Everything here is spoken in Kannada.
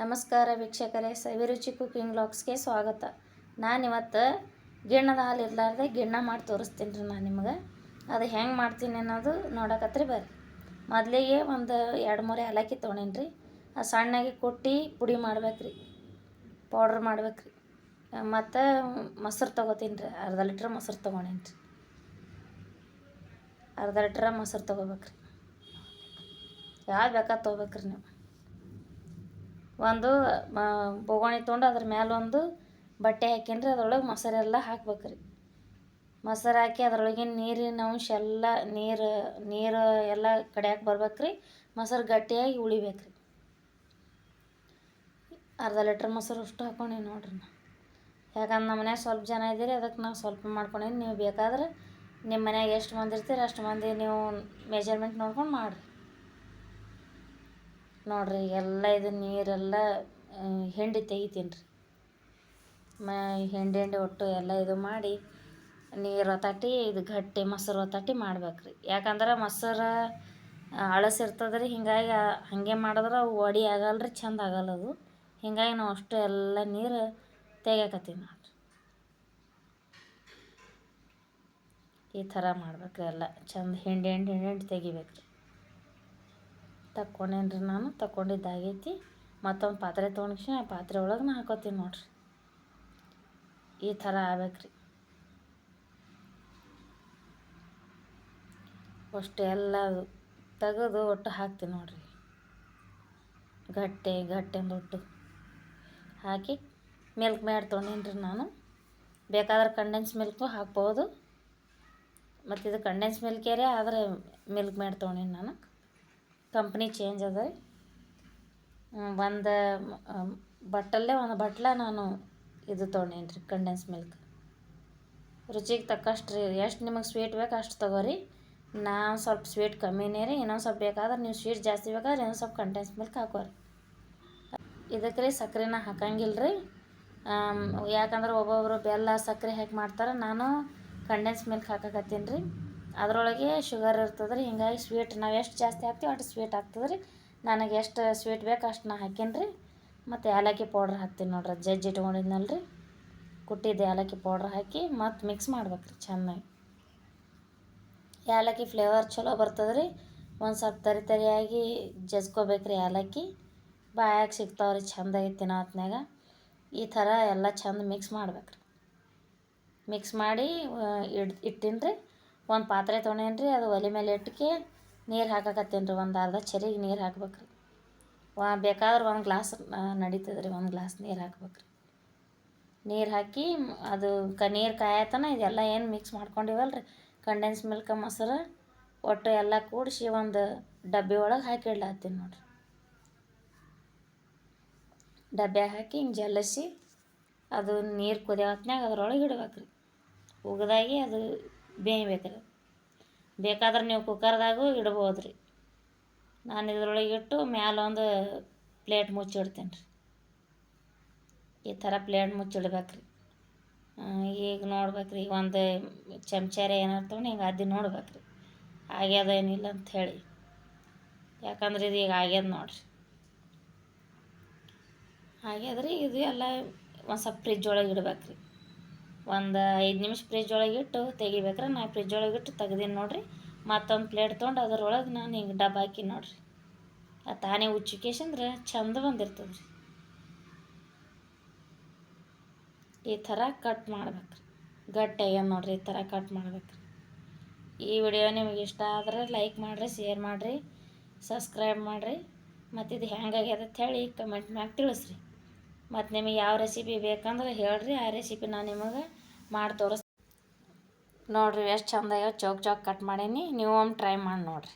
ನಮಸ್ಕಾರ ವೀಕ್ಷಕರೇ ಸವಿರುಚಿ ಕುಕಿಂಗ್ ಬ್ಲಾಗ್ಸ್ಗೆ ಸ್ವಾಗತ. ನಾನಿವತ್ತು ಗಿಣ್ಣದ ಹಾಲು ಇರಲಾರ್ದೆ ಗಿಣ್ಣ ಮಾಡಿ ತೋರಿಸ್ತೀನಿ ರೀ ನಾನು ನಿಮ್ಗೆ. ಅದು ಹೆಂಗೆ ಮಾಡ್ತೀನಿ ಅನ್ನೋದು ನೋಡಕತ್ರಿ ಬರ್ರಿ. ಮೊದಲಿಗೆ ಒಂದು ಎರಡು ಮೂರು ಏಲಕ್ಕಿ ತೊಗೊಂಡೇನಿ ರೀ. ಅದು ಸಣ್ಣಗೆ ಕುಟ್ಟಿ ಪುಡಿ ಮಾಡ್ಬೇಕು ರೀ ಪೌಡ್ರ್ ಮಾಡ್ಬೇಕ್ರಿ. ಮತ್ತು ಮೊಸರು ತೊಗೋತೀನಿ ರೀ, ಅರ್ಧ ಲೀಟ್ರ್ ಮೊಸರು ತೊಗೊಂಡೇನಿ ರೀ. ಅರ್ಧ ಲೀಟ್ರ್ ಮೊಸರು ತೊಗೋಬೇಕು ರೀ ಯಾವ್ದು ಬೇಕಾದ ತೊಗೋಬೇಕ್ರಿ ನೀವು. ಒಂದು ಬೊಗಣಿ ತೊಗೊಂಡು ಅದ್ರ ಮ್ಯಾಲೊಂದು ಬಟ್ಟೆ ಹಾಕ್ಯಂಡ್ರಿ ಅದ್ರೊಳಗೆ ಮೊಸರೆಲ್ಲ ಹಾಕ್ಬೇಕ್ರಿ. ಮೊಸರು ಹಾಕಿ ಅದ್ರೊಳಗಿನ ನೀರಿನ ಅಂಶ ಎಲ್ಲ, ನೀರು ನೀರು ಎಲ್ಲ ಕಡಿಯಾಕೆ ರೀ ಮೊಸರು ಗಟ್ಟಿಯಾಗಿ ಉಳಿಬೇಕ್ರಿ. ಅರ್ಧ ಲೀಟ್ರ್ ಮೊಸರು ಅಷ್ಟು ಹಾಕೊಂಡೀನಿ ನೋಡ್ರಿ ನಾ. ಯಾಕಂದ್ರೆ ನಮ್ಮ ಮನ್ಯಾಗ ಸ್ವಲ್ಪ ಜನ ಇದ್ದೀರಿ ಅದಕ್ಕೆ ನಾವು ಸ್ವಲ್ಪ ಮಾಡ್ಕೊಂಡೀನಿ ನೀವು ಬೇಕಾದ್ರೆ ನಿಮ್ಮ ಮನ್ಯಾಗ ಎಷ್ಟು ಮಂದಿ ಇರ್ತೀರಿ ಅಷ್ಟು ಮಂದಿ ನೀವು ಮೆಜರ್ಮೆಂಟ್ ನೋಡ್ಕೊಂಡು ಮಾಡಿರಿ. ನೋಡ್ರಿ ಎಲ್ಲ ಇದು ನೀರೆಲ್ಲ ಹಿಂಡಿ ತೆಗಿತೀನಿ ರೀ ಮ, ಹಿಂಡಿ ಹೆಂಡಿ ಒಟ್ಟು ಎಲ್ಲ ಇದು ಮಾಡಿ ನೀರು ಒತ್ತಾಟಿ, ಇದು ಗಟ್ಟಿ ಮೊಸರು ಒತ್ತಾಟಿ ಮಾಡ್ಬೇಕು ರೀ ಯಾಕಂದ್ರೆ ಮೊಸರು ಅಳಸಿರ್ತದೆ ರೀ ಹಿಂಗಾಗಿ ಹಾಗೆ ಮಾಡಿದ್ರೆ ವಡಿ ಆಗಲ್ಲ ರೀ ಚಂದ ಆಗಲ್ಲ ಅದು. ಹಿಂಗಾಗಿ ನಾವು ಅಷ್ಟು ಎಲ್ಲ ನೀರು ತೆಗಿಯಕತ್ತೀವಿ ನೋಡ್ರಿ. ಈ ಥರ ಮಾಡ್ಬೇಕು ಎಲ್ಲ, ಚಂದ ಹಿಂಡಿ ಹಿಂಡಿ ಹಿಂಡಿ ಹಿಂಡಿ ತೆಗಿಬೇಕು ರೀ ತಕ್ಕೊಂಡೇನಿ ರೀ ನಾನು? ತಕ್ಕೊಂಡಿದ್ದಾಗೈತಿ. ಮತ್ತೊಂದು ಪಾತ್ರೆ ತೊಗೊಂಡ್ಕ್ಷಣ ಆ ಪಾತ್ರೆ ಒಳಗೆ ನಾ ಹಾಕೋತೀನಿ ನೋಡ್ರಿ. ಈ ಥರ ಆಗ್ಬೇಕ್ರಿ. ಅಷ್ಟು ಎಲ್ಲ ತೆಗೆದು ಒಟ್ಟು ಹಾಕ್ತೀನಿ ನೋಡ್ರಿ. ಗಟ್ಟೆ ಗಟ್ಟೆ ಒಟ್ಟು ಹಾಕಿ ಮಿಲ್ಕ್ ಮೇಡ್ ತೊಗೊಂಡೀನಿ ರೀ ನಾನು. ಬೇಕಾದ್ರೆ ಕಂಡೆನ್ಸ್ ಮಿಲ್ಕು ಹಾಕ್ಬೋದು. ಮತ್ತು ಇದು ಕಂಡೆನ್ಸ್ ಮಿಲ್ಕ್ ರೀ ಆದರೆ ಮಿಲ್ಕ್ ಮೇಡ್ ತೊಗೊಂಡೀನಿ ನಾನು. ಕಂಪ್ನಿ ಚೇಂಜ್ ಅದ ಒಂದು ಬಟ್ಟಲ್ಲೇ ಒಂದು ಬಟ್ಲ ನಾನು ಇದು ತೊಗೊಂಡೇನಿ ರೀ ಕಂಡೆನ್ಸ್ ಮಿಲ್ಕ್ ರುಚಿಗೆ ತಕ್ಕಷ್ಟು ರೀ, ಎಷ್ಟು ನಿಮಗೆ ಸ್ವೀಟ್ ಬೇಕು ಅಷ್ಟು ತೊಗೋರಿ ನಾವು ಸ್ವಲ್ಪ ಸ್ವೀಟ್ ಕಮ್ಮಿನೇ ರೀ, ಇನ್ನೊಂದು ಸ್ವಲ್ಪ ಬೇಕಾದ್ರೆ ನೀವು ಸ್ವೀಟ್ ಜಾಸ್ತಿ ಬೇಕಾದ್ರೆ ಇನ್ನೊಂದು ಸ್ವಲ್ಪ ಕಂಡೆನ್ಸ್ ಮಿಲ್ಕ್ ಹಾಕೋರಿ ಇದಕ್ಕೆ ರೀ ಸಕ್ಕರೆನ ಹಾಕಂಗಿಲ್ಲ ರೀ. ಯಾಕಂದ್ರೆ ಒಬ್ಬೊಬ್ಬರು ಬೆಲ್ಲ ಸಕ್ಕರೆ ಹಾಕಿ ಮಾಡ್ತಾರೆ, ನಾನು ಕಂಡೆನ್ಸ್ ಮಿಲ್ಕ್ ಹಾಕಕತ್ತೀನಿ ರೀ. ಅದರೊಳಗೆ ಶುಗರ್ ಇರ್ತದೆ ರೀ ಹಿಂಗಾಗಿ ಸ್ವೀಟ್ ನಾವು ಎಷ್ಟು ಜಾಸ್ತಿ ಹಾಕ್ತೀವಿ ಅಷ್ಟು ಸ್ವೀಟ್ ಆಗ್ತದೆ ರೀ ನನಗೆ ಎಷ್ಟು ಸ್ವೀಟ್ ಬೇಕು ಅಷ್ಟು ನಾ ಹಾಕೀನಿ ರೀ ಮತ್ತು ಏಲಕ್ಕಿ ಪೌಡ್ರ್ ಹಾಕ್ತೀನಿ ನೋಡ್ರಿ ಜಜ್ಜಿ ಇಟ್ಕೊಂಡಿದ್ನಲ್ಲ ರೀ ಕುಟ್ಟಿದ್ದು ಏಲಕ್ಕಿ ಪೌಡ್ರ್ ಹಾಕಿ ಮತ್ತು ಮಿಕ್ಸ್ ಮಾಡ್ಬೇಕು ರೀ ಚೆನ್ನಾಗಿ. ಏಲಕ್ಕಿ ಫ್ಲೇವರ್ ಚಲೋ ಬರ್ತದೆ ರೀ ಒಂದು ಸ್ವಲ್ಪ ತರಿ ತರಿಯಾಗಿ ಜಜ್ಕೋಬೇಕು ರೀ ಏಲಕ್ಕಿ. ಬಾಯಾಗ ಸಿಗ್ತಾವೆ ರೀ ಚೆಂದಾಗಿ ತಿನ್ನೋ ಹೊತ್ನಾಗ ಈ ಥರ ಎಲ್ಲ ಚಂದ ಮಿಕ್ಸ್ ಮಾಡ್ಬೇಕು ರೀ ಮಿಕ್ಸ್ ಮಾಡಿ ಇಡ್ ಇಟ್ಟೀನಿ ರೀ ಒಂದು ಪಾತ್ರೆ ತೊಗೊಂಡೇನಿ ರೀ ಅದು ಒಲೆ ಮೇಲೆ ಇಟ್ಟಿಗೆ ನೀರು ಹಾಕಕತ್ತೀನಿ ರೀ, ಒಂದು ಅರ್ಧ ಚರಿಗೆ ನೀರು ಹಾಕ್ಬೇಕು ರೀ ವಾ, ಬೇಕಾದ್ರೆ ಒಂದು ಗ್ಲಾಸ್ ನಡೀತದೆ ರೀ ಒಂದು ಗ್ಲಾಸ್ ನೀರು ಹಾಕ್ಬೇಕು ರೀ ನೀರು ಹಾಕಿ ಅದು ಕ, ನೀರು ಕಾಯತನ, ಇದೆಲ್ಲ ಏನು ಮಿಕ್ಸ್ ಮಾಡ್ಕೊಂಡಿವಲ್ಲ ರೀ ಕಂಡೆನ್ಸ್ ಮಿಲ್ಕ ಮೊಸರು, ಒಟ್ಟು ಎಲ್ಲ ಕೂಡಿಸಿ ಒಂದು ಡಬ್ಬಿ ಒಳಗೆ ಹಾಕಿ ಇಡ್ಲಾತ್ತೀನಿ ನೋಡಿರಿ. ಡಬ್ಬ್ಯಾಗ ಹಾಕಿ ಹಿಂಗೆ ಜಲಸಿ, ಅದು ನೀರು ಕುದಿಯೋತ್ನಾಗ ಅದ್ರೊಳಗೆ ಇಡ್ಬೇಕು ರೀ ಉಗ್ದಾಗಿ ಅದು ಬೇಯ್ಬೇಕು ರೀ ಬೇಕಾದ್ರೆ ನೀವು ಕುಕ್ಕರ್ದಾಗೂ ಇಡ್ಬೋದು ರೀ ನಾನು ಇದ್ರೊಳಗೆ ಇಟ್ಟು ಮ್ಯಾಲೊಂದು ಪ್ಲೇಟ್ ಮುಚ್ಚಿಡ್ತೇನೆ ರೀ ಈ ಥರ ಪ್ಲೇಟ್ ಮುಚ್ಚಿಡ್ಬೇಕು ರೀ ಈಗ ನೋಡ್ಬೇಕು ರೀ ಒಂದು ಚಮಚಾರೆ ಏನಾರು ಹಿಂಗೆ ಅದ್ದಿ ನೋಡ್ಬೇಕು ರೀ ಆಗ್ಯದ ಏನಿಲ್ಲ ಹೇಳಿ. ಯಾಕಂದ್ರೆ ಇದು ಈಗ ಆಗ್ಯದ ನೋಡ್ರಿ. ಆಗ್ಯದ ರೀ ಇದು ಎಲ್ಲ ಒಂದು ಸ್ವಲ್ಪ ಫ್ರಿಜ್ ಒಳಗೆ ಇಡ್ಬೇಕು ಒಂದು ಐದು ನಿಮಿಷ ಫ್ರಿಜ್ ಒಳಗೆ ಇಟ್ಟು ತೆಗಿಬೇಕ್ರೆ. ನಾ ಫ್ರಿಜ್ ಒಳಗೆ ಇಟ್ಟು ತೆಗ್ದೀನಿ ನೋಡಿರಿ. ಮತ್ತೊಂದು ಪ್ಲೇಟ್ ತೊಗೊಂಡು ಅದರೊಳಗೆ ನಾನು ಹಿಂಗೆ ಡಬ್ಬ ಹಾಕಿ ನೋಡಿರಿ. ಅದು ತಾನೇ ಉಚ್ಚಿಕೇಶಂದ್ರೆ ಚಂದ ಬಂದಿರ್ತದೆ ರೀ ಈ ಥರ ಕಟ್ ಮಾಡ್ಬೇಕ್ರಿ. ರೀ ಗಟ್ಟಿ ಆಗ್ಯಾವ ನೋಡಿರಿ ಈ ಥರ ಕಟ್ ಮಾಡ್ಬೇಕ್ರಿ. ಈ ವಿಡಿಯೋ ನಿಮಗೆ ಇಷ್ಟ ಆದರೆ ಲೈಕ್ ಮಾಡಿರಿ ಶೇರ್ ಮಾಡಿರಿ ಸಬ್ಸ್ಕ್ರೈಬ್ ಮಾಡಿರಿ. ಮತ್ತು ಇದು ಹೆಂಗಾಗ್ಯದ ಅಂತ ಹೇಳಿ ಕಮೆಂಟ್ ಮ್ಯಾಗ ತಿಳಿಸ್ರಿ. ಮತ್ತು ನಿಮಗೆ ಯಾವ ರೆಸಿಪಿ ಬೇಕಂದ್ರೆ ಹೇಳ್ರಿ. ಆ ರೆಸಿಪಿ ನಾನು ನಿಮಗೆ ಮಾಡಿ ತೋರಿಸ್ ನೋಡಿರಿ, ಎಷ್ಟು ಚಂದ ಆಗ್ಯಾವ ಚೌಕ್ ಚೌಕ್ ಕಟ್ ಮಾಡೀನಿ. ನೀವು ಒಮ್ಮೆ ಟ್ರೈ ಮಾಡಿ ನೋಡಿರಿ.